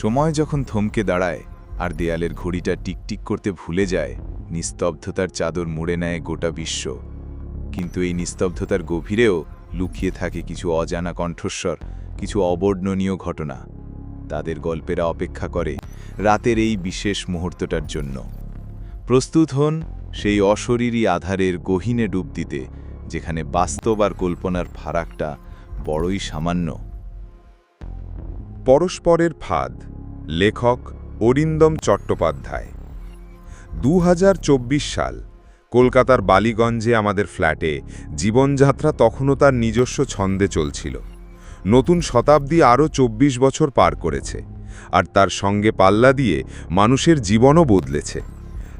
সময় যখন থমকে দাঁড়ায় আর দেয়ালের ঘড়িটা টিকটিক করতে ভুলে যায়, নিস্তব্ধতার চাদর মুড়ে নেয় গোটা বিশ্ব। কিন্তু এই নিস্তব্ধতার গভীরেও লুকিয়ে থাকে কিছু অজানা কণ্ঠস্বর, কিছু অবর্ণনীয় ঘটনা। তাদের গল্পেরা অপেক্ষা করে রাতের এই বিশেষ মুহূর্তটার জন্য। প্রস্তুত হন সেই অশরীরী আধারের গহীনে ডুব দিতে, যেখানে বাস্তব আর কল্পনার ফারাকটা বড়ই সামান্য। পরস্পরের ফাঁদ, লেখক অরিন্দম চট্টোপাধ্যায়। দু হাজার চব্বিশ সাল, কলকাতার বালিগঞ্জে আমাদের ফ্ল্যাটে জীবনযাত্রা তখনও তার নিজস্ব ছন্দে চলছিল। নতুন শতাব্দী আরও ২৪ বছর পার করেছে, আর তার সঙ্গে পাল্লা দিয়ে মানুষের জীবনও বদলেছে।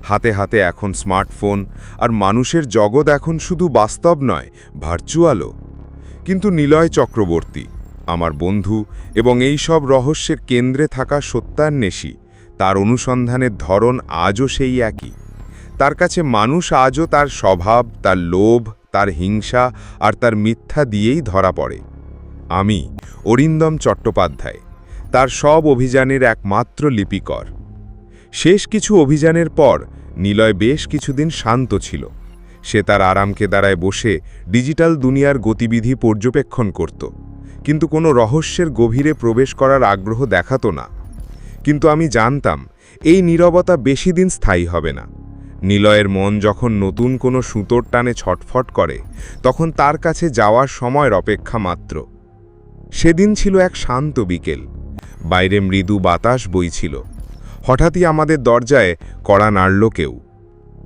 হাতে হাতে এখন স্মার্টফোন, আর মানুষের জগৎ এখন শুধু বাস্তব নয়, ভার্চুয়ালও। কিন্তু নিলয় চক্রবর্তী আমার বন্ধু এবং এই সব রহস্যের কেন্দ্রে থাকা সত্যান্বেষী, তার অনুসন্ধানের ধরন আজও সেই একই। তার কাছে মানুষ আজও তার স্বভাব, তার লোভ, তার হিংসা আর তার মিথ্যা দিয়েই ধরা পড়ে। আমি, অরিন্দম চট্টোপাধ্যায়, তার সব অভিযানের একমাত্র লিপিকর। শেষ কিছু অভিযানের পর নিলয় বেশ কিছুদিন শান্ত ছিল। সে তার আরামকে দাঁড়ায় বসে ডিজিটাল দুনিয়ার গতিবিধি পর্যবেক্ষণ করত। কিন্তু কোনো রহস্যের গভীরে প্রবেশ করার আগ্রহ দেখাতো না। কিন্তু আমি জানতাম, এই নীরবতা বেশি দিন স্থায়ী হবে না। নিলয়ের মন যখন নতুন কোনো সুতোর টানে ছটফট করে, তখন তার কাছে যাওয়ার সময়ের অপেক্ষা মাত্র। সেদিন ছিল এক শান্ত বিকেল। বাইরে মৃদু বাতাস বইছিল। হঠাৎই আমাদের দরজায় কড়া নাড়ল কেউ।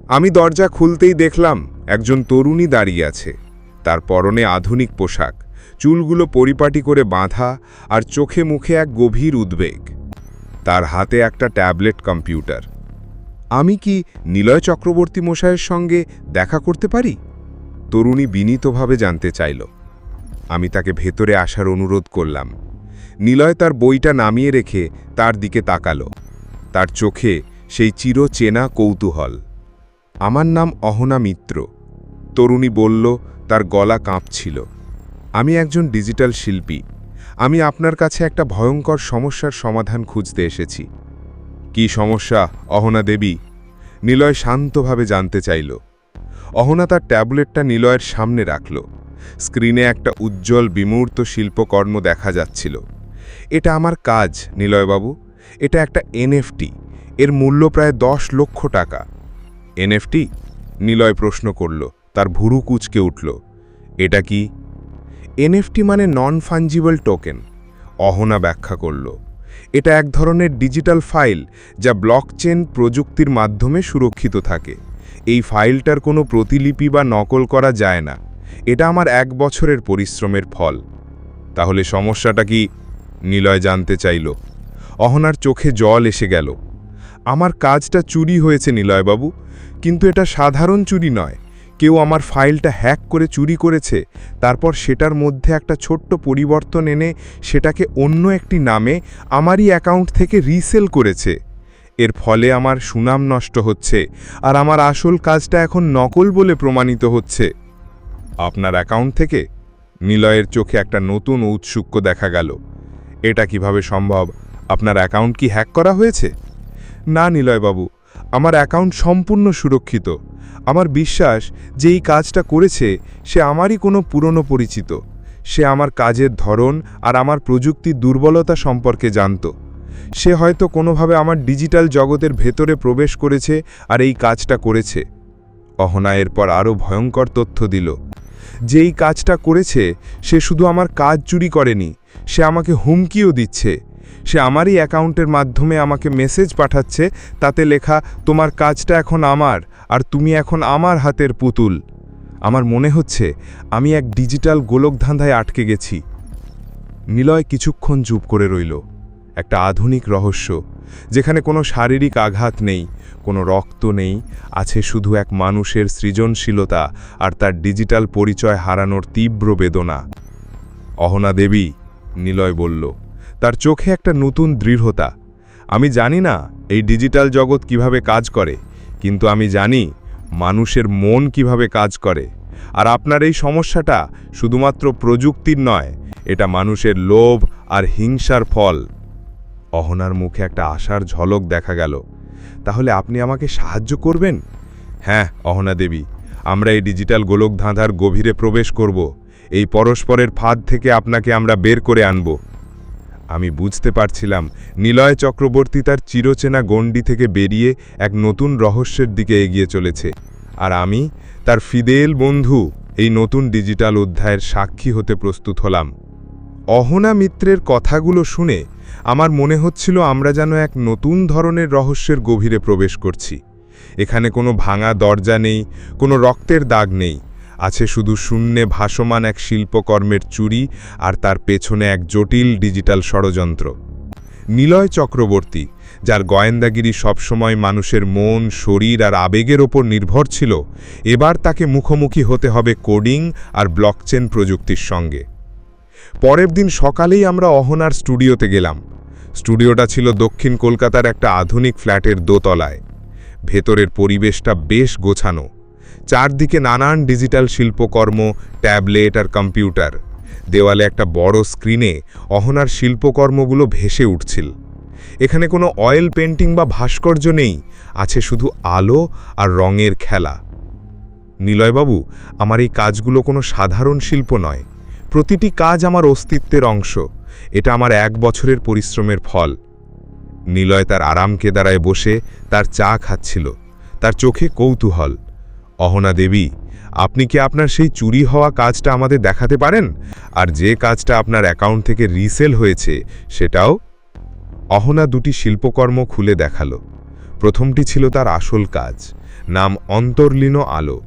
আমি দরজা খুলতেই দেখলাম, একজন তরুণী দাঁড়িয়ে আছে। তার পরনে আধুনিক পোশাক। চুলগুলো পরিপাটি করে বাঁধা আর চোখে মুখে এক গভীর উদ্বেগ। তার হাতে একটা ট্যাবলেট কম্পিউটার। আমি কি নিলয় চক্রবর্তী মশাইয়ের সঙ্গে দেখা করতে পারি? তরুণী বিনীতভাবে জানতে চাইল। আমি তাকে ভেতরে আসার অনুরোধ করলাম। নিলয় তার বইটা নামিয়ে রেখে তার দিকে তাকালো। তার চোখে সেই চিরচেনা কৌতূহল। আমার নাম অহনা মিত্র। তরুণী বলল, তার গলা কাঁপছিল। আমি একজন ডিজিটাল শিল্পী। আমি আপনার কাছে একটা ভয়ঙ্কর সমস্যার সমাধান খুঁজতে এসেছি। কি সমস্যা, অহনা দেবী? নিলয় শান্তভাবে জানতে চাইল। অহনা তার ট্যাবলেটটা নিলয়ের সামনে রাখল। স্ক্রিনে একটা উজ্জ্বল বিমূর্ত শিল্পকর্ম দেখা যাচ্ছিল। এটা আমার কাজ, নিলয়বাবু। এটা একটা এনএফটি। এর মূল্য প্রায় দশ লক্ষ টাকা। এনএফটি? নিলয় প্রশ্ন করল। তার ভুরু কুচকে উঠল। এটা কি? এনএফটি মানে নন ফাঞ্জিবল টোকেন অহনা ব্যাখ্যা করল। এটা এক ধরনের ডিজিটাল ফাইল যা ব্লকচেন প্রযুক্তির মাধ্যমে সুরক্ষিত থাকে। এই ফাইলটার কোনো প্রতিলিপি বা নকল করা যায় না। এটা আমার এক বছরের পরিশ্রমের ফল। তাহলে সমস্যাটা কি? নিলয় জানতে চাইল। অহনার চোখে জল এসে গেল। আমার কাজটা চুরি হয়েছে, নিলয়বাবু। কিন্তু এটা সাধারণ চুরি নয়। কেউ আমার ফাইলটা হ্যাক করে চুরি করেছে, তারপর সেটার মধ্যে একটা ছোট্ট পরিবর্তন এনে সেটাকে অন্য একটি নামে আমারই অ্যাকাউন্ট থেকে রিসেল করেছে। এর ফলে আমার সুনাম নষ্ট হচ্ছে আর আমার আসল কাজটা এখন নকল বলে প্রমাণিত হচ্ছে। আপনার অ্যাকাউন্ট থেকে নিলয়ের চোখে একটা নতুন ঔৎসুক্য দেখা গেল। এটা কীভাবে সম্ভব? আপনার অ্যাকাউন্ট কি হ্যাক করা হয়েছে? না, নিলয়বাবু, আমার অ্যাকাউন্ট সম্পূর্ণ সুরক্ষিত। আমার বিশ্বাস যে এই কাজটা করেছে, সে আমারই কোনো পুরনো পরিচিত। সে আমার কাজের ধরন আর আমার প্রযুক্তির দুর্বলতা সম্পর্কে জানত। সে হয়তো কোনোভাবে আমার ডিজিটাল জগতের ভেতরে প্রবেশ করেছে আর এই কাজটা করেছে। অহনা এরপর আরও ভয়ঙ্কর তথ্য দিল। যে এই কাজটা করেছে, সে শুধু আমার কাজ চুরি করেনি, সে আমাকে হুমকিও দিচ্ছে। সে আমারই অ্যাকাউন্টের মাধ্যমে আমাকে মেসেজ পাঠাচ্ছে, তাতে লেখা, তোমার কাজটা এখন আমার আর তুমি এখন আমার হাতের পুতুল। আমার মনে হচ্ছে আমি এক ডিজিটাল গোলকধান্ধায় আটকে গেছি। নিলয় কিছুক্ষণ চুপ করে রইল। একটা আধুনিক রহস্য, যেখানে কোনো শারীরিক আঘাত নেই, কোনো রক্ত নেই, আছে শুধু এক মানুষের সৃজনশীলতা আর তার ডিজিটাল পরিচয় হারানোর তীব্র বেদনা। অহনা দেবী, নিলয় বলল, তার চোখে একটা নতুন দৃঢ়তা। আমি জানি না এই ডিজিটাল জগৎ কীভাবে কাজ করে। কিন্তু আমি জানি মানুষের মন কীভাবে কাজ করে। আর আপনার এই সমস্যাটা শুধুমাত্র প্রযুক্তির নয়, এটা মানুষের লোভ আর হিংসার ফল। অহনার মুখে একটা আশার ঝলক দেখা গেল। তাহলে আপনি আমাকে সাহায্য করবেন? হ্যাঁ অহনা দেবী, আমরা এই ডিজিটাল গোলক ধাঁধার গভীরে প্রবেশ করব। এই পরস্পরের ফাঁদ থেকে আপনাকে আমরা বের করে আনব। আমি বুঝতে পারছিলাম, নিলয় চক্রবর্তী তার চিরচেনা গণ্ডি থেকে বেরিয়ে এক নতুন রহস্যের দিকে এগিয়ে চলেছে। আর আমি, তার ফিদেল বন্ধু, এই নতুন ডিজিটাল অধ্যায়ের সাক্ষী হতে প্রস্তুত হলাম। অহনা মিত্রের কথাগুলো শুনে আমার মনে হচ্ছিল আমরা যেন এক নতুন ধরনের রহস্যের গভীরে প্রবেশ করছি। এখানে কোনো ভাঙা দরজা নেই, কোনো রক্তের দাগ নেই। আছে শুধু শূন্যে ভাসমান এক শিল্পকর্মের চুরি আর তার পেছনে এক জটিল ডিজিটাল ষড়যন্ত্র। নিলয় চক্রবর্তী, যার গোয়েন্দাগিরি সবসময় মানুষের মন, শরীর আর আবেগের ওপর নির্ভর ছিল, এবার তাকে মুখোমুখি হতে হবে কোডিং আর ব্লকচেন প্রযুক্তির সঙ্গে। পরের দিন সকালেই আমরা অহনার স্টুডিওতে গেলাম। স্টুডিওটা ছিল দক্ষিণ কলকাতার একটা আধুনিক ফ্ল্যাটের দোতলায়। ভেতরের পরিবেশটা বেশ গোছানো। চারদিকে নানান ডিজিটাল শিল্পকর্ম, ট্যাবলেট আর কম্পিউটার। দেওয়ালে একটা বড় স্ক্রিনে অহনার শিল্পকর্মগুলো ভেসে উঠছিল। এখানে কোনো অয়েল পেন্টিং বা ভাস্কর্য নেই, আছে শুধু আলো আর রঙের খেলা। নিলয়বাবু, আমার এই কাজগুলো কোনো সাধারণ শিল্প নয়। প্রতিটি কাজ আমার অস্তিত্বের অংশ। এটা আমার এক বছরের পরিশ্রমের ফল। নিলয় তার আরাম কেদারায় বসে তার চা খাচ্ছিল। তার চোখে কৌতূহল। অহনা দেবী, আপনি কি আপনার সেই চুরি হওয়া কাজটা আমাদের দেখাতে পারেন? আর যে কাজটা আপনার অ্যাকাউন্ট থেকে রিসেল হয়েছে, সেটাও? অহনা দুটি শিল্পকর্ম খুলে দেখাল। প্রথমটি ছিল তার আসল কাজ, নাম অন্তর্লীন আলো।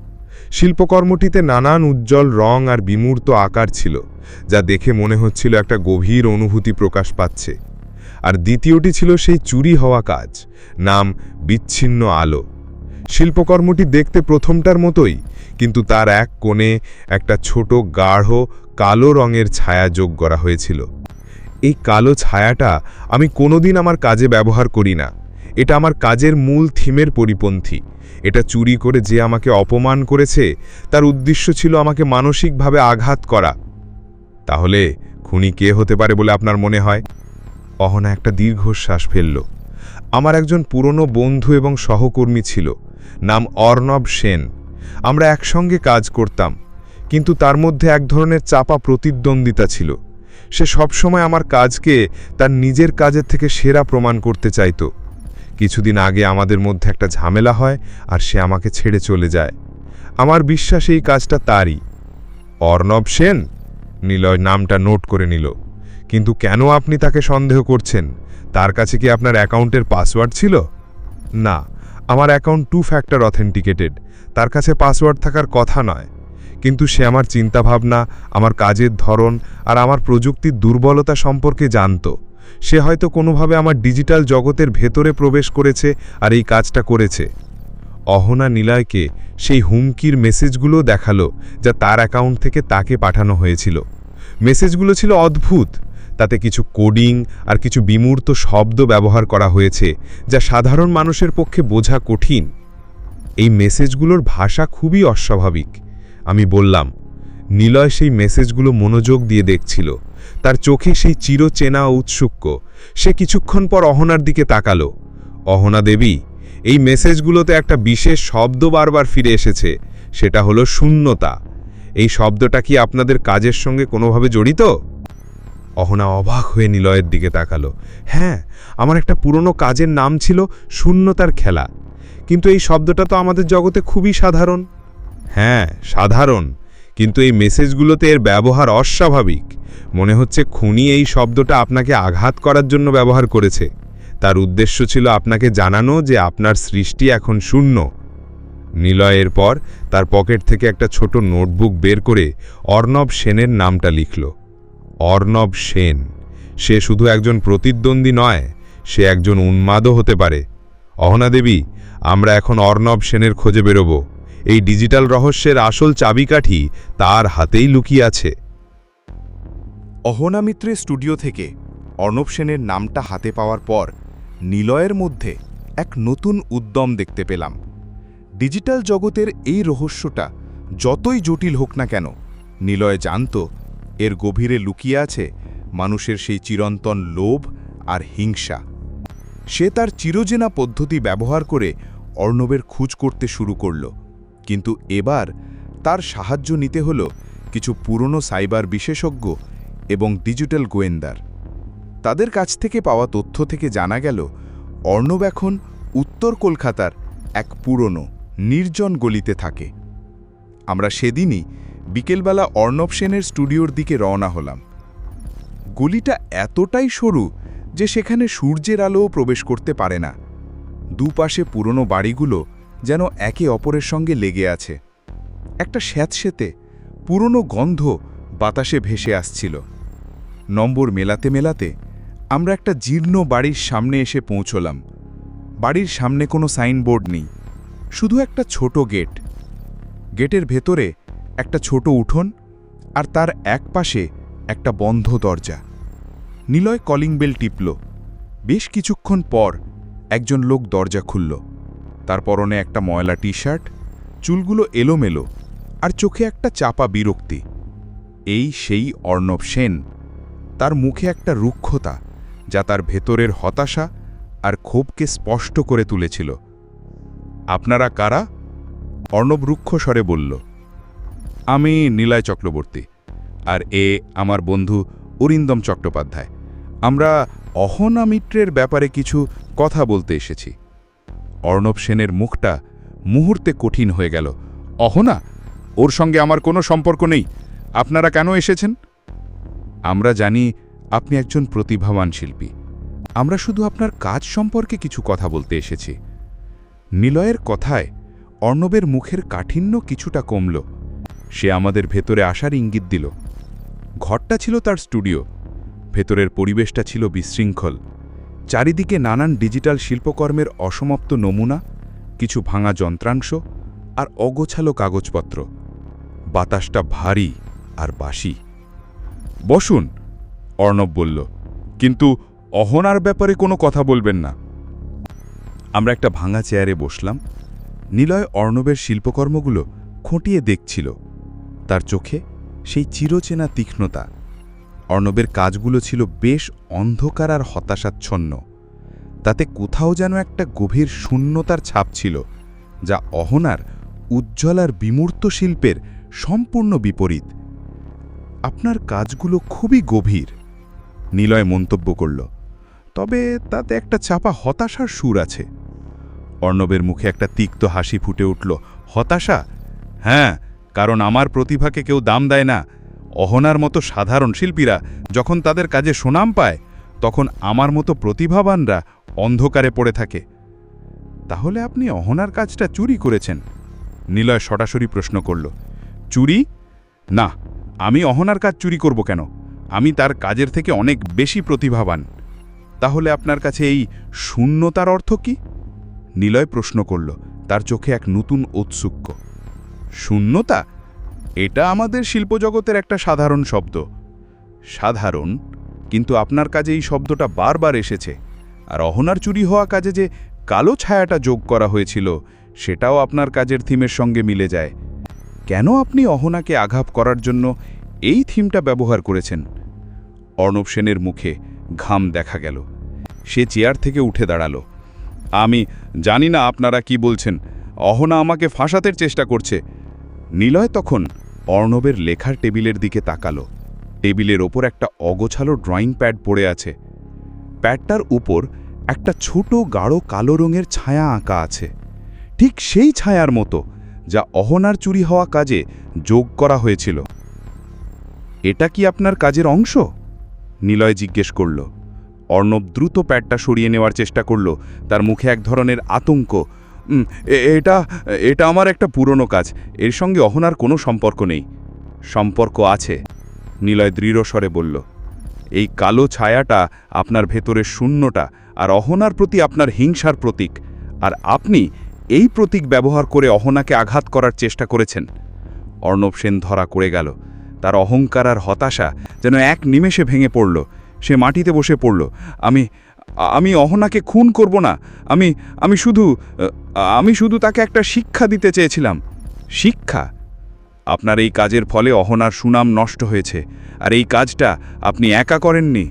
শিল্পকর্মটিতে নানান উজ্জ্বল রং আর বিমূর্ত আকার ছিল, যা দেখে মনে হচ্ছিল একটা গভীর অনুভূতি প্রকাশ পাচ্ছে। আর দ্বিতীয়টি ছিল সেই চুরি হওয়া কাজ, নাম বিচ্ছিন্ন আলো। শিল্পকর্মটি দেখতে প্রথমটার মতোই, কিন্তু তার এক কোণে একটা ছোট গাঢ় কালো রঙের ছায়া যোগ করা হয়েছিল। এই কালো ছায়াটা আমি কোনোদিন আমার কাজে ব্যবহার করি না। এটা আমার কাজের মূল থিমের পরিপন্থী। এটা চুরি করে যে আমাকে অপমান করেছে, তার উদ্দেশ্য ছিল আমাকে মানসিকভাবে আঘাত করা। তাহলে খুনি কে হতে পারে বলে আপনার মনে হয়? অহনা একটা দীর্ঘশ্বাস ফেলল। আমার একজন পুরনো বন্ধু এবং সহকর্মী ছিল। নাম অর্ণব সেন। আমরা একসঙ্গে কাজ করতাম, কিন্তু তার মধ্যে এক ধরনের চাপা প্রতিদ্বন্দ্বিতা ছিল। সে সবসময় আমার কাজকে তার নিজের কাজের থেকে সেরা প্রমাণ করতে চাইত। কিছুদিন আগে আমাদের মধ্যে একটা ঝামেলা হয় আর সে আমাকে ছেড়ে চলে যায়। আমার বিশ্বাস এই কাজটা তারই। অর্ণব সেন? নিলয় নামটা নোট করে নিল। কিন্তু কেন আপনি তাকে সন্দেহ করছেন? তার কাছে কি আপনার অ্যাকাউন্টের পাসওয়ার্ড ছিল? না। আমার অ্যাকাউন্ট টু ফ্যাক্টর অথেন্টিকেটেড। তার কাছে পাসওয়ার্ড থাকার কথা নয়। কিন্তু সে আমার চিন্তাভাবনা, আমার কাজের ধরন আর আমার প্রযুক্তির দুর্বলতা সম্পর্কে জানতো। সে হয়তো কোনোভাবে আমার ডিজিটাল জগতের ভেতরে প্রবেশ করেছে আর এই কাজটা করেছে। অহনা নিলয়কে সেই হুমকির মেসেজগুলো দেখাল যা তার অ্যাকাউন্ট থেকে তাকে পাঠানো হয়েছিল। মেসেজগুলো ছিল অদ্ভুত। তাতে কিছু কোডিং আর কিছু বিমূর্ত শব্দ ব্যবহার করা হয়েছে, যা সাধারণ মানুষের পক্ষে বোঝা কঠিন। এই মেসেজগুলোর ভাষা খুবই অস্বাভাবিক। আমি বললাম, নিলয় সেই মেসেজগুলো মনোযোগ দিয়ে দেখছিল। তার চোখে সেই চিরচেনা ঔৎসুক্য সে কিছুক্ষণ পর অহনার দিকে তাকালো। অহনা দেবী, এই মেসেজগুলোতে একটা বিশেষ শব্দ বারবার ফিরে এসেছে, সেটা হলো শূন্যতা। এই শব্দটা কি আপনাদের কাজের সঙ্গে কোনোভাবে জড়িত? অহনা অবাক হয়ে নিলয়ের দিকে তাকালো। হ্যাঁ আমার একটা পুরনো কাজের নাম ছিল শূন্যতার খেলা। কিন্তু এই শব্দটা তো আমাদের জগতে খুবই সাধারণ। হ্যাঁ সাধারণ। কিন্তু এই মেসেজগুলোতে এর ব্যবহার অস্বাভাবিক। মনে হচ্ছে খুনি এই শব্দটা আপনাকে আঘাত করার জন্য ব্যবহার করেছে। তার উদ্দেশ্য ছিল আপনাকে জানানো যে আপনার সৃষ্টি এখন শূন্য। নিলয়ের পর তার পকেট থেকে একটা ছোট নোটবুক বের করে অর্ণব সেনের নামটা লিখল। অর্ণব সেন। সে শুধু একজন প্রতিদ্বন্দ্বী নয়, সে একজন উন্মাদও হতে পারে। অহনা দেবী, আমরা এখন অর্ণব সেনের খোঁজে বেরোব। এই ডিজিটাল রহস্যের আসল চাবিকাঠি তার হাতেই লুকিয়ে আছে। অহনা মিত্রের স্টুডিও থেকে অর্ণব সেনের নামটা হাতে পাওয়ার পর নিলয়ের মধ্যে এক নতুন উদ্যম দেখতে পেলাম। ডিজিটাল জগতের এই রহস্যটা যতই জটিল হোক না কেন, নিলয় জানত এর গভীরে লুকিয়ে আছে মানুষের সেই চিরন্তন লোভ আর হিংসা। সে তার চিরজেনা পদ্ধতি ব্যবহার করে অর্ণবের খুঁজ করতে শুরু করল। কিন্তু এবার তার সাহায্য নিতে হল কিছু পুরনো সাইবার বিশেষজ্ঞ এবং ডিজিটাল গোয়েন্দার। তাদের কাছ থেকে পাওয়া তথ্য থেকে জানা গেল, অর্ণব এখন উত্তর কলকাতার এক পুরনো, নির্জন গলিতে থাকে। আমরা সেদিনই বিকেলবেলা অর্ণব সেনের স্টুডিওর দিকে রওনা হলাম। গলিটা এতটাই সরু যে সেখানে সূর্যের আলোও প্রবেশ করতে পারে না। দুপাশে পুরনো বাড়িগুলো যেন একে অপরের সঙ্গে লেগে আছে। একটা স্যাঁতসেতে, পুরনো গন্ধ বাতাসে ভেসে আসছিল। নম্বর মেলাতে মেলাতে আমরা একটা জীর্ণ বাড়ির সামনে এসে পৌঁছলাম। বাড়ির সামনে কোনো সাইনবোর্ড নেই, শুধু একটা ছোট গেট। গেটের ভেতরে একটা ছোট উঠোন আর তার এক পাশে একটা বন্ধ দরজা। নিলয় কলিং বেল টিপল। বেশ কিছুক্ষণ পর একজন লোক দরজা খুলল। তার পরনে একটা ময়লা টি শার্ট চুলগুলো এলোমেলো আর চোখে একটা চাপা বিরক্তি। এই সেই অর্ণব সেন। তার মুখে একটা রুক্ষতা যা তার ভেতরের হতাশা আর ক্ষোভকে স্পষ্ট করে তুলেছিল। আপনারা কারা? অর্ণব রুক্ষ স্বরে বলল। আমি নীলায় চক্রবর্তী, আর এ আমার বন্ধু অরিন্দম চট্টোপাধ্যায়। আমরা অহনা মিত্রের ব্যাপারে কিছু কথা বলতে এসেছি। অর্ণব সেনের মুখটা মুহূর্তে কঠিন হয়ে গেল। অহনা, ওর সঙ্গে আমার কোনো সম্পর্ক নেই। আপনারা কেন এসেছেন? আমরা জানি আপনি একজন প্রতিভাবান শিল্পী। আমরা শুধু আপনার কাজ সম্পর্কে কিছু কথা বলতে এসেছি। নিলয়ের কথায় অর্ণবের মুখের কাঠিন্য কিছুটা কমল। সে আমাদের ভেতরে আসার ইঙ্গিত দিল। ঘরটা ছিল তার স্টুডিও। ভেতরের পরিবেশটা ছিল বিশৃঙ্খল। চারিদিকে নানান ডিজিটাল শিল্পকর্মের অসমাপ্ত নমুনা, কিছু ভাঙা যন্ত্রাংশ আর অগোছালো কাগজপত্র। বাতাসটা ভারী আর বাসি। বসুন, অর্ণব বলল, কিন্তু অহনার ব্যাপারে কোনো কথা বলবেন না। আমরা একটা ভাঙা চেয়ারে বসলাম। নিলয় অর্ণবের শিল্পকর্মগুলো খুঁটিয়ে দেখছিল। তার চোখে সেই চিরচেনা তীক্ষ্ণতা। অর্ণবের কাজগুলো ছিল বেশ অন্ধকার আর হতাশাচ্ছন্ন। তাতে কোথাও যেন একটা গভীর শূন্যতার ছাপ ছিল, যা অহনার উজ্জ্বল আর বিমূর্ত শিল্পের সম্পূর্ণ বিপরীত। আপনার কাজগুলো খুবই গভীর নিলয় মন্তব্য করল। তবে তাতে একটা চাপা হতাশার সুর আছে। অর্ণবের মুখে একটা তিক্ত হাসি ফুটে উঠল। হতাশা? হ্যাঁ কারণ আমার প্রতিভাকে কেউ দাম দেয় না। অহনার মতো সাধারণ শিল্পীরা যখন তাদের কাজে সুনাম পায়, তখন আমার মতো প্রতিভাবানরা অন্ধকারে পড়ে থাকে। তাহলে আপনি অহনার কাজটা চুরি করেছেন? নিলয় সরাসরি প্রশ্ন করল। চুরি? না, আমি অহনার কাজ চুরি করব কেন? আমি তার কাজের থেকে অনেক বেশি প্রতিভাবান। তাহলে আপনার কাছে এই শূন্যতার অর্থ কি? নিলয় প্রশ্ন করল, তার চোখে এক নতুন ঔৎসুক্য। শূন্যতা? এটা আমাদের শিল্পজগতের একটা সাধারণ শব্দ। সাধারণ, কিন্তু আপনার কাজে এই শব্দটা বারবার এসেছে। আর অহনার চুরি হওয়া কাজে যে কালো ছায়াটা যোগ করা হয়েছিল, সেটাও আপনার কাজের থিমের সঙ্গে মিলে যায়। কেন আপনি অহনাকে আঘাত করার জন্য এই থিমটা ব্যবহার করেছেন? অর্ণব সেনের মুখে ঘাম দেখা গেল। সে চেয়ার থেকে উঠে দাঁড়াল। আমি জানি না আপনারা কি বলছেন। অহনা আমাকে ফাঁসাতের চেষ্টা করছে। নিলয় তখন অর্ণবের লেখার টেবিলের দিকে তাকালো। টেবিলের ওপর একটা অগোছালো ড্রয়িং প্যাড পড়ে আছে। প্যাডটার উপর একটা ছোট গাঢ় কালো রঙের ছায়া আঁকা আছে। ঠিক সেই ছায়ার মতো যা অহনার চুরি হওয়া কাজে যোগ করা হয়েছিল। এটা কি আপনার কাজের অংশ? নিলয় জিজ্ঞেস করল। অর্ণব দ্রুত প্যাডটা সরিয়ে নেওয়ার চেষ্টা করল। তার মুখে এক ধরনের আতঙ্ক "উম, এ- এটা এটা আমার একটা পুরনো কাজ। এর সঙ্গে অহনার কোনো সম্পর্ক নেই। সম্পর্ক আছে, নিলয় দৃঢ় স্বরে বলল। এই কালো ছায়াটা আপনার ভেতরের শূন্যটা আর অহনার প্রতি আপনার হিংসার প্রতীক। আর আপনি এই প্রতীক ব্যবহার করে অহনাকে আঘাত করার চেষ্টা করেছেন। অর্ণব সেন ধরা করে গেল। তার অহংকার আর হতাশা যেন এক নিমেষে ভেঙে পড়ল। সে মাটিতে বসে পড়ল। আমি আমি অহনাকে খুন করব না। আমি আমি শুধু আমি শুধু তাকে একটা শিক্ষা দিতে চেয়েছিলাম। শিক্ষা? আপনার এই কাজের ফলে অহনার সুনাম নষ্ট হয়েছে। আর এই কাজটা আপনি একা করেননি।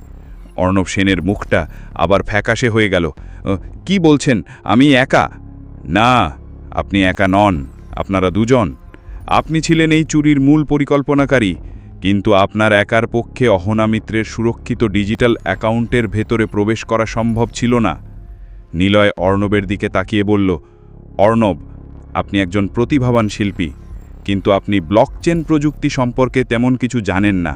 অর্ণব সেনের মুখটা আবার ফ্যাকাশে হয়ে গেল। "আহ, কি বলছেন? আমি একা? না আপনি একা নন। আপনারা দুজন। আপনি ছিলেন এই চুরির মূল পরিকল্পনাকারী। কিন্তু আপনার একার পক্ষে অহনামিত্রের সুরক্ষিত ডিজিটাল অ্যাকাউন্টের ভেতরে প্রবেশ করা সম্ভব ছিল না। নিলয় অর্ণবের দিকে তাকিয়ে বলল, অর্ণব, আপনি একজন প্রতিভাবান শিল্পী, কিন্তু আপনি ব্লকচেন প্রযুক্তি সম্পর্কে তেমন কিছু জানেন না।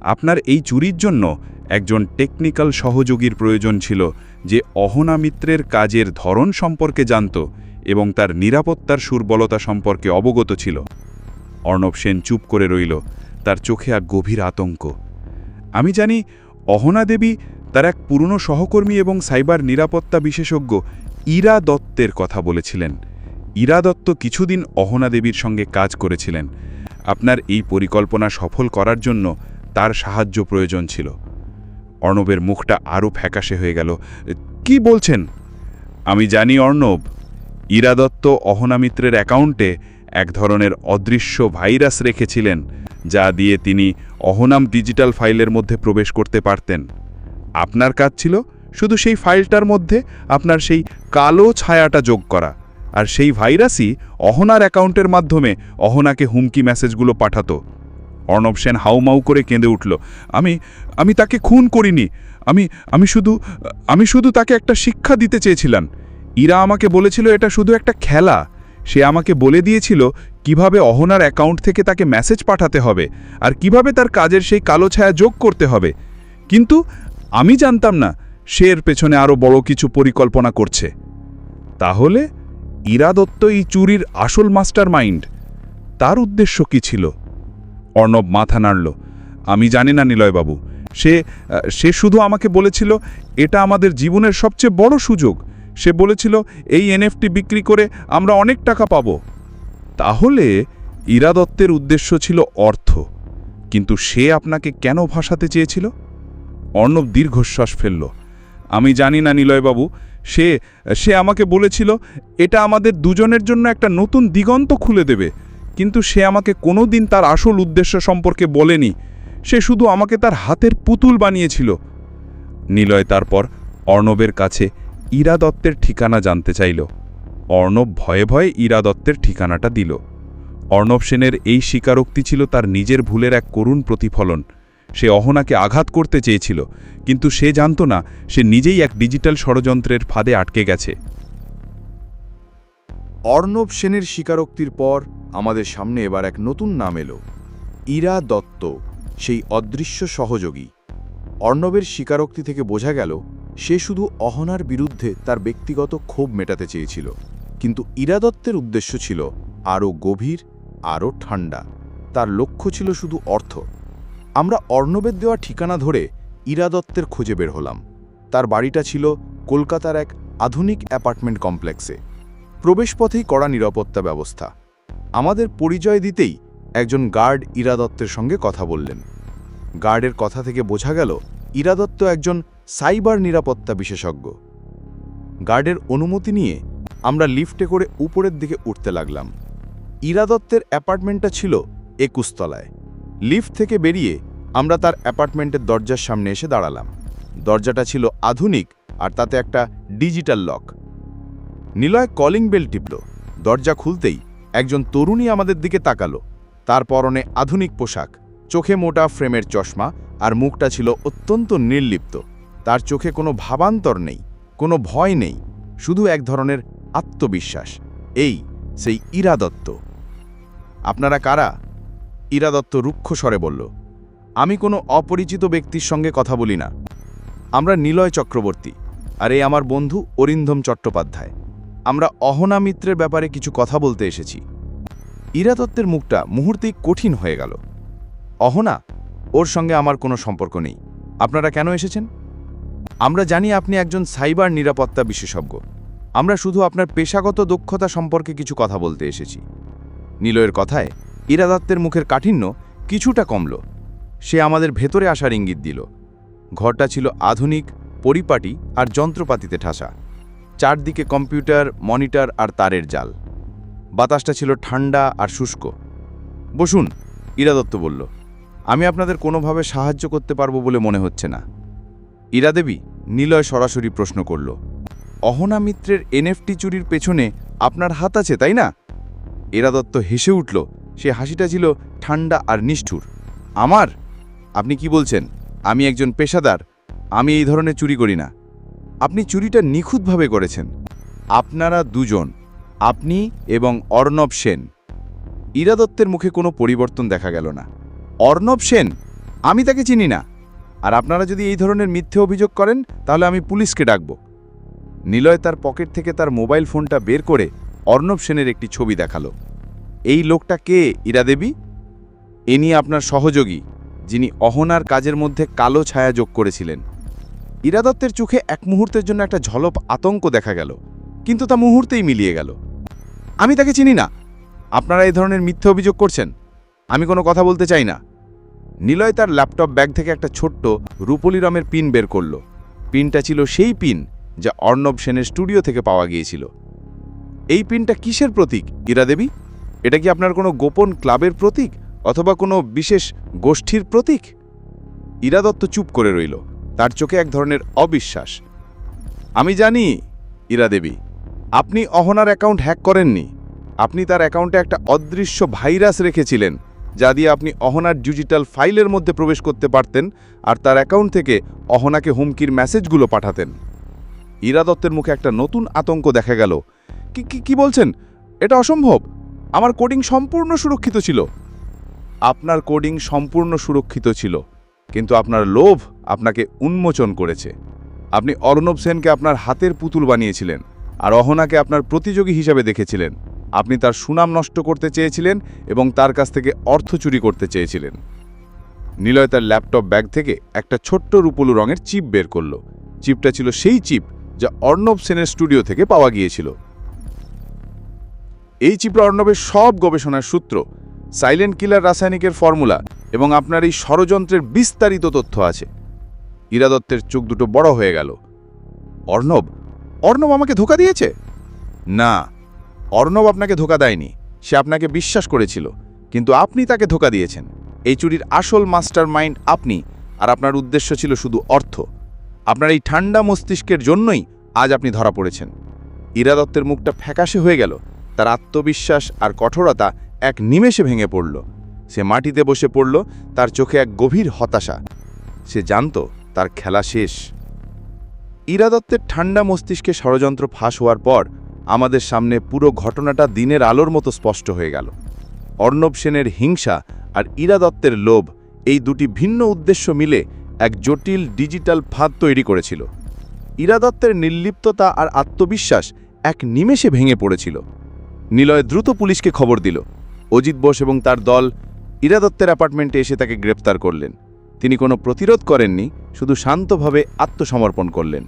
আপনার এই চুরির জন্য একজন টেকনিক্যাল সহযোগীর প্রয়োজন ছিল, যে অহনামিত্রের কাজের ধরন সম্পর্কে জানত এবং তার নিরাপত্তার সুরবলতা সম্পর্কে অবগত ছিল। অর্ণব সেন চুপ করে রইল। তার চোখে আর গভীর আতঙ্ক। আমি জানি অহনা দেবী তার এক পুরনো সহকর্মী এবং সাইবার নিরাপত্তা বিশেষজ্ঞ ইরা দত্তের কথা বলেছিলেন। ইরা দত্ত কিছুদিন অহনা দেবীর সঙ্গে কাজ করেছিলেন। আপনার এই পরিকল্পনা সফল করার জন্য তার সাহায্য প্রয়োজন ছিল। অর্ণবের মুখটা আরও ফ্যাকাশে হয়ে গেল। কি বলছেন? আমি জানি অর্ণব, ইরা দত্ত অহনামিত্রের অ্যাকাউন্টে এক ধরনের অদৃশ্য ভাইরাস রেখেছিলেন, যা দিয়ে তিনি অহনাম ডিজিটাল ফাইলের মধ্যে প্রবেশ করতে পারতেন। আপনার কাজ ছিল শুধু সেই ফাইলটার মধ্যে আপনার সেই কালো ছায়াটা যোগ করা, আর সেই ভাইরাসই অহনার অ্যাকাউন্টের মাধ্যমে অহনাকে হুমকি মেসেজগুলো পাঠাতো। অর্ণব সেন হাউমাউ করে কেঁদে উঠল, আমি আমি তাকে খুন করিনি, আমি আমি শুধু আমি শুধু তাকে একটা শিক্ষা দিতে চেয়েছিলাম। ইরা আমাকে বলেছিল এটা শুধু একটা খেলা সে আমাকে বলে দিয়েছিল কীভাবে অহনার অ্যাকাউন্ট থেকে তাকে মেসেজ পাঠাতে হবে আর কীভাবে তার কাজের সেই কালো ছায়া যোগ করতে হবে। কিন্তু আমি জানতাম না সে এর পেছনে আরও বড় কিছু পরিকল্পনা করছে। তাহলে ইরা দত্ত এই চুরির আসল মাস্টার মাইন্ড তার উদ্দেশ্য কি ছিল? অর্ণব মাথা নাড়ল। আমি জানি না নিলয়বাবু। সে সে শুধু আমাকে বলেছিল এটা আমাদের জীবনের সবচেয়ে বড় সুযোগ। সে বলেছিল, এই এনএফটি বিক্রি করে আমরা অনেক টাকা পাব। তাহলে ইরা দত্তের উদ্দেশ্য ছিল অর্থ। কিন্তু সে আপনাকে কেন ভাসাতে চেয়েছিল? অর্ণব দীর্ঘশ্বাস ফেলল। আমি জানি না নিলয়বাবু, সে সে আমাকে বলেছিল, এটা আমাদের দুজনের জন্য একটা নতুন দিগন্ত খুলে দেবে। কিন্তু সে আমাকে কোনো দিন তার আসল উদ্দেশ্য সম্পর্কে বলেনি। সে শুধু আমাকে তার হাতের পুতুল বানিয়েছিল। নিলয় তারপর অর্ণবের কাছে ইরা দত্তের ঠিকানা জানতে চাইল। অর্ণব ভয়ে ভয়ে ইরা দত্তের ঠিকানাটা দিল। অর্ণব সেনের এই স্বীকারোক্তি ছিল তার নিজের ভুলের এক করুণ প্রতিফলন। সে অহনাকে আঘাত করতে চেয়েছিল, কিন্তু সে জানত না, সে নিজেই এক ডিজিটাল ষড়যন্ত্রের ফাঁদে আটকে গেছে। অর্ণব সেনের স্বীকারোক্তির পর আমাদের সামনে এবার এক নতুন নাম এলো। ইরা দত্ত সেই অদৃশ্য সহযোগী। অর্ণবের স্বীকারোক্তি থেকে বোঝা গেল সে শুধু অহনার বিরুদ্ধে তার ব্যক্তিগত ক্ষোভ মেটাতে চেয়েছিল। কিন্তু ইরাদত্তের উদ্দেশ্য ছিল আরও গভীর, আরও ঠান্ডা। তার লক্ষ্য ছিল শুধু অর্থ। আমরা অর্ণবের দেওয়া ঠিকানা ধরে ইরা দত্তের খোঁজে বের হলাম। তার বাড়িটা ছিল কলকাতার এক আধুনিক অ্যাপার্টমেন্ট কমপ্লেক্সে। প্রবেশপথেই কড়া নিরাপত্তা ব্যবস্থা। আমাদের পরিচয় দিতেই একজন গার্ড ইরাদত্তের সঙ্গে কথা বললেন। গার্ডের কথা থেকে বোঝা গেল, ইরাদত্ত একজন সাইবার নিরাপত্তা বিশেষজ্ঞ। গার্ডের অনুমতি নিয়ে আমরা লিফটে করে উপরের দিকে উঠতে লাগলাম। ইরা দত্তের অ্যাপার্টমেন্টটা ছিল একুশতলায়। লিফট থেকে বেরিয়ে আমরা তার অ্যাপার্টমেন্টের দরজার সামনে এসে দাঁড়ালাম। দরজাটা ছিল আধুনিক আর তাতে একটা digital lock. Niloy calling bell টিপল। দরজা খুলতেই একজন তরুণী আমাদের দিকে তাকালো। তার পরনে আধুনিক পোশাক, চোখে মোটা ফ্রেমের চশমা আর মুখটা ছিল অত্যন্ত নির্লিপ্ত। তার চোখে কোনো ভাবান্তর নেই, কোনো ভয় নেই, শুধু এক ধরনের আত্মবিশ্বাস। এই সেই ইরা দত্ত আপনারা কারা? ইরা দত্ত রুক্ষ স্বরে বলল, আমি কোনো অপরিচিত ব্যক্তির সঙ্গে কথা বলি না। আমরা নিলয় চক্রবর্তী, আর এই আমার বন্ধু অরিন্দম চট্টোপাধ্যায়। আমরা অহনা মিত্রের ব্যাপারে কিছু কথা বলতে এসেছি। ইরা দত্তের মুখটা মুহূর্তেই কঠিন হয়ে গেল। অহনা, ওর সঙ্গে আমার কোনো সম্পর্ক নেই। আপনারা কেন এসেছেন? আমরা জানি আপনি একজন সাইবার নিরাপত্তা বিশেষজ্ঞ। আমরা শুধু আপনার পেশাগত দক্ষতা সম্পর্কে কিছু কথা বলতে এসেছি। নিলয়ের কথায় ইরা দত্তের মুখের কাঠিন্য কিছুটা কমল। সে আমাদের ভেতরে আসার ইঙ্গিত দিল। ঘরটা ছিল আধুনিক, পরিপাটি আর যন্ত্রপাতিতে ঠাসা। চারদিকে কম্পিউটার, মনিটর আর তারের জাল। বাতাসটা ছিল ঠান্ডা আর শুষ্ক। বসুন ইরা দত্ত বলল, আমি আপনাদের কোনোভাবে সাহায্য করতে পারব বলে মনে হচ্ছে না। ইরা দেবী নিলয় সরাসরি প্রশ্ন করল, অহনা মিত্রের এনএফটি চুরির পেছনে আপনার হাত আছে, তাই না? এরা দত্ত হেসে উঠল, সে হাসিটা ছিল ঠান্ডা আর নিষ্ঠুর। আমার? আপনি কি বলছেন? আমি একজন পেশাদার। আমি এই ধরনের চুরি করি না। আপনি চুরিটা নিখুঁতভাবে করেছেন। আপনারা দুজন, আপনি এবং অর্ণব সেন। ইরা দত্তের মুখে কোনো পরিবর্তন দেখা গেল না। অর্ণব সেন? আমি তাকে চিনি না। আর আপনারা যদি এই ধরনের মিথ্যে অভিযোগ করেন, তাহলে আমি পুলিশকে ডাকব। নিলয় তার পকেট থেকে তার মোবাইল ফোনটা বের করে অর্ণব সেনের একটি ছবি দেখাল। এই লোকটা কে? ইরা দেবী? নিয়ে আপনার সহযোগী, যিনি অহনার কাজের মধ্যে কালো ছায়া যোগ করেছিলেন। ইরা দত্তের চোখে এক মুহূর্তের জন্য একটা ঝলপ আতঙ্ক দেখা গেল, কিন্তু তা মুহূর্তেই মিলিয়ে গেল। আমি তাকে চিনি না। আপনারা এই ধরনের মিথ্যে অভিযোগ করছেন? আমি কোনো কথা বলতে চাই না। নিলয় তার ল্যাপটপ ব্যাগ থেকে একটা ছোট্ট রূপলি রমের পিন বের করল। পিনটা ছিল সেই পিন যা অর্ণব সেনের স্টুডিও থেকে পাওয়া গিয়েছিল। এই পিনটা কিসের প্রতীক, ইরা দেবী? এটা কি আপনার কোনো গোপন ক্লাবের প্রতীক অথবা কোনো বিশেষ গোষ্ঠীর প্রতীক? ইরা দত্ত চুপ করে রইল। তার চোখে এক ধরনের অবিশ্বাস। আমি জানি, ইরা দেবী, আপনি অহনার অ্যাকাউন্ট হ্যাক করেননি। আপনি তার অ্যাকাউন্টে একটা অদৃশ্য ভাইরাস রেখেছিলেন। যা দিয়ে আপনি অহনার ডিজিটাল ফাইলের মধ্যে প্রবেশ করতে পারতেন আর তার অ্যাকাউন্ট থেকে অহনাকে হুমকির মেসেজগুলো পাঠাতেন। ইরা দত্তের মুখে একটা নতুন আতঙ্ক দেখা গেল। কি কি কি বলছেন? এটা অসম্ভব। আমার কোডিং সম্পূর্ণ সুরক্ষিত ছিল। আপনার কোডিং সম্পূর্ণ সুরক্ষিত ছিল, কিন্তু আপনার লোভ আপনাকে উন্মোচন করেছে। আপনি অর্ণব সেনকে আপনার হাতের পুতুল বানিয়েছিলেন আর অহনাকে আপনার প্রতিযোগী হিসাবে দেখেছিলেন। আপনি তার সুনাম নষ্ট করতে চেয়েছিলেন এবং তার কাছ থেকে অর্থ চুরি করতে চেয়েছিলেন। নিলয় তার ল্যাপটপ ব্যাগ থেকে একটা ছোট্ট রূপলু রঙের চিপ বের করল। চিপটা ছিল সেই চিপ যা অর্ণব সেনের স্টুডিও থেকে পাওয়া গিয়েছিল। এই চিপটা অর্ণবের সব গবেষণার সূত্র, সাইলেন্ট কিলার রাসায়নিকের ফর্মুলা এবং আপনার এই ষড়যন্ত্রের বিস্তারিত তথ্য আছে। ইরা দত্তের চোখ দুটো বড় হয়ে গেল। অর্ণব অর্ণব আমাকে ধোকা দিয়েছে? না অর্ণব আপনাকে ধোকা দেয়নি, সে আপনাকে বিশ্বাস করেছিল, কিন্তু আপনি তাকে ধোকা দিয়েছেন। এই চুরির আসল মাস্টার মাইন্ড আপনি, আর আপনার উদ্দেশ্য ছিল শুধু অর্থ। আপনার এই ঠান্ডা মস্তিষ্কের জন্যই আজ আপনি ধরা পড়েছেন। ইরা দত্তের মুখটা ফ্যাকাশে হয়ে গেল, তার আত্মবিশ্বাস আর কঠোরতা এক নিমেষে ভেঙে পড়ল। সে মাটিতে বসে পড়ল, তার চোখে এক গভীর হতাশা। সে জানত তার খেলা শেষ। ইরা দত্তের ঠান্ডা মস্তিষ্কে ষড়যন্ত্র ফাঁস হওয়ার পর আমাদের সামনে পুরো ঘটনাটা দিনের আলোর মতো স্পষ্ট হয়ে গেল। অর্ণব সেনের হিংসা আর ইরা দত্তের লোভ এই দুটি ভিন্ন উদ্দেশ্য মিলে এক জটিল ডিজিটাল ফাঁদ তৈরি করেছিল। ইরা দত্তের নির্লিপ্ততা আর আত্মবিশ্বাস এক নিমেষে ভেঙে পড়েছিল। নিলয় দ্রুত পুলিশকে খবর দিল। অজিত বোস এবং তার দল ইরা দত্তের অ্যাপার্টমেন্টে এসে তাকে গ্রেপ্তার করলেন। তিনি কোনো প্রতিরোধ করেননি, শুধু শান্তভাবে আত্মসমর্পণ করলেন।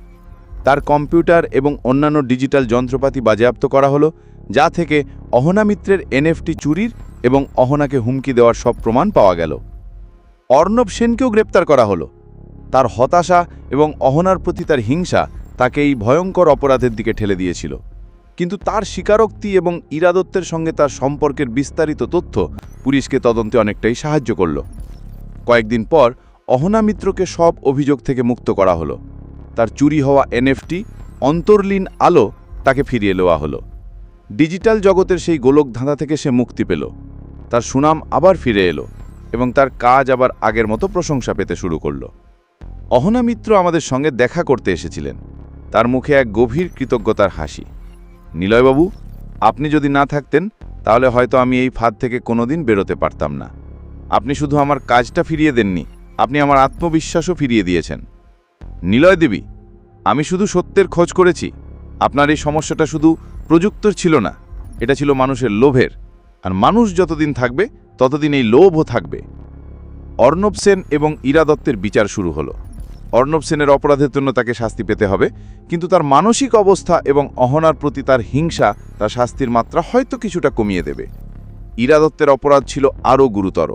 তার কম্পিউটার এবং অন্যান্য ডিজিটাল যন্ত্রপাতি বাজেয়াপ্ত করা হলো, যা থেকে অহনা মিত্রের এনএফটি চুরির এবং অহনাকে হুমকি দেওয়ার সব প্রমাণ পাওয়া গেল। অর্ণব সেনকেও গ্রেপ্তার করা হলো। তার হতাশা এবং অহনার প্রতি তার হিংসা তাকে এই ভয়ঙ্কর অপরাধের দিকে ঠেলে দিয়েছিল। কিন্তু তার স্বীকারোক্তি এবং ইরাদত্তের সঙ্গে তার সম্পর্কের বিস্তারিত তথ্য পুলিশকে তদন্তে অনেকটাই সাহায্য করল। কয়েকদিন পর অহনা মিত্রকে সব অভিযোগ থেকে মুক্ত করা হলো। তার চুরি হওয়া এনএফটি, অন্তর্লীন আলো তাকে ফিরিয়ে নেওয়া হলো। ডিজিটাল জগতের সেই গোলক ধাঁধা থেকে সে মুক্তি পেল। তার সুনাম আবার ফিরে এলো এবং তার কাজ আবার আগের মতো প্রশংসা পেতে শুরু করল। অহনা মিত্র আমাদের সঙ্গে দেখা করতে এসেছিলেন। তার মুখে এক গভীর কৃতজ্ঞতার হাসি। নিলয়বাবু, আপনি যদি না থাকতেন, তাহলে হয়তো আমি এই ফাঁদ থেকে কোনোদিন বেরোতে পারতাম না। আপনি শুধু আমার কাজটা ফিরিয়ে দেননি, আপনি আমার আত্মবিশ্বাসও ফিরিয়ে দিয়েছেন। নিলয় দেবী, আমি শুধু সত্যের খোঁজ করেছি। আপনার এই সমস্যাটা শুধু প্রযুক্তর ছিল না, এটা ছিল মানুষের লোভের। আর মানুষ যতদিন থাকবে, ততদিন এই লোভও থাকবে। অর্ণব সেন এবং ইরা দত্তের বিচার শুরু হলো। অর্ণব সেনের অপরাধের জন্য তাকে শাস্তি পেতে হবে, কিন্তু তার মানসিক অবস্থা এবং অহনার প্রতি তার হিংসা, তার শাস্তির মাত্রা হয়তো কিছুটা কমিয়ে দেবে। ইরা দত্তের অপরাধ ছিল আরও গুরুতর।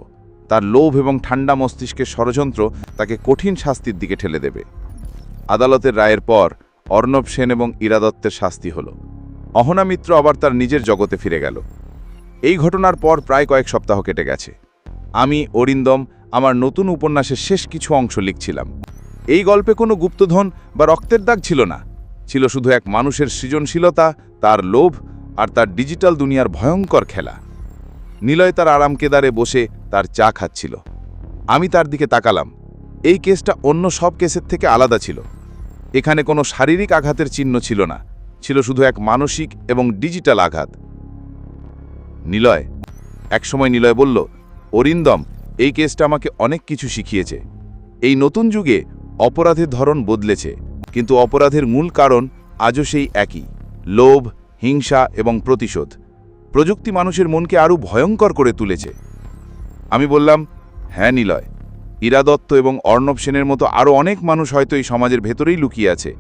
তার লোভ এবং ঠান্ডা মস্তিষ্কের ষড়যন্ত্র তাকে কঠিন শাস্তির দিকে ঠেলে দেবে। আদালতের রায়ের পর অর্ণব সেন এবং ইরা দত্তের শাস্তি হল। অহনা মিত্র আবার তার নিজের জগতে ফিরে গেল। এই ঘটনার পর প্রায় কয়েক সপ্তাহ কেটে গেছে। আমি, অরিন্দম, আমার নতুন উপন্যাসের শেষ কিছু অংশ লিখছিলাম। এই গল্পে কোনো গুপ্তধন বা রক্তের দাগ ছিল না। ছিল শুধু এক মানুষের সৃজনশীলতা, তার লোভ আর তার ডিজিটাল দুনিয়ার ভয়ঙ্কর খেলা। নিলয় তার আরাম কেদারে বসে তার চা খাচ্ছিল। আমি তার দিকে তাকালাম। এই কেসটা অন্য সব কেসের থেকে আলাদা ছিল। এখানে কোনো শারীরিক আঘাতের চিহ্ন ছিল না, ছিল শুধু এক মানসিক এবং ডিজিটাল আঘাত। নিলয়, একসময় নিলয় বলল, অরিন্দম, এই কেসটা আমাকে অনেক কিছু শিখিয়েছে। এই নতুন যুগে অপরাধের ধরন বদলেছে, কিন্তু অপরাধের মূল কারণ আজও সেই একই, লোভ, হিংসা এবং প্রতিশোধ। প্রযুক্তি মানুষের মনকে আরও ভয়ঙ্কর করে তুলেছে। আমি বললাম হ্যাঁ নিলয় ইরা দত্ত এবং অর্ণব সেনের মতো আরও অনেক মানুষ হয়তো এই সমাজের ভেতরেই লুকিয়ে আছে,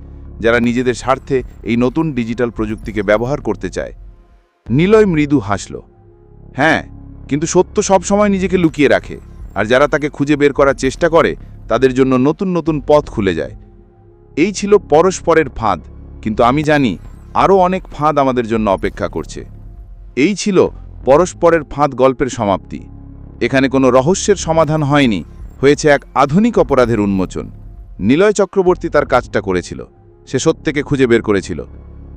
যারা নিজেদের স্বার্থে এই নতুন ডিজিটাল প্রযুক্তিকে ব্যবহার করতে চায়। নিলয় মৃদু হাসল হ্যাঁ কিন্তু সত্য সব সময় নিজেকে লুকিয়ে রাখে, আর যারা তাকে খুঁজে বের করার চেষ্টা করে, তাদের জন্য নতুন নতুন পথ খুলে যায়। এই ছিল পরস্পরের ফাঁদ, কিন্তু আমি জানি আরও অনেক ফাঁদ আমাদের জন্য অপেক্ষা করছে। এই ছিল পরস্পরের ফাঁদ গল্পের সমাপ্তি। এখানে কোনো রহস্যের সমাধান হয়নি হয়েছে এক আধুনিক অপরাধের উন্মোচন। নিলয় চক্রবর্তী তার কাজটা করেছিল। সে সত্যকে খুঁজে বের করেছিল,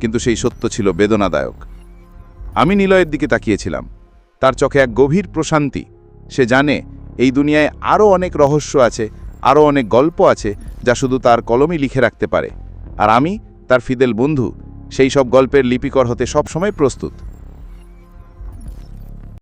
কিন্তু সেই সত্য ছিল বেদনাদায়ক। আমি নিলয়ের দিকে তাকিয়েছিলাম। তার চোখে এক গভীর প্রশান্তি। সে জানে, এই দুনিয়ায় আরও অনেক রহস্য আছে, আরও অনেক গল্প আছে, যা শুধু তার কলমই লিখে রাখতে পারে। আর আমি, তার ফিদেল বন্ধু, সেই সব গল্পের লিপিকর হতে সবসময় প্রস্তুত।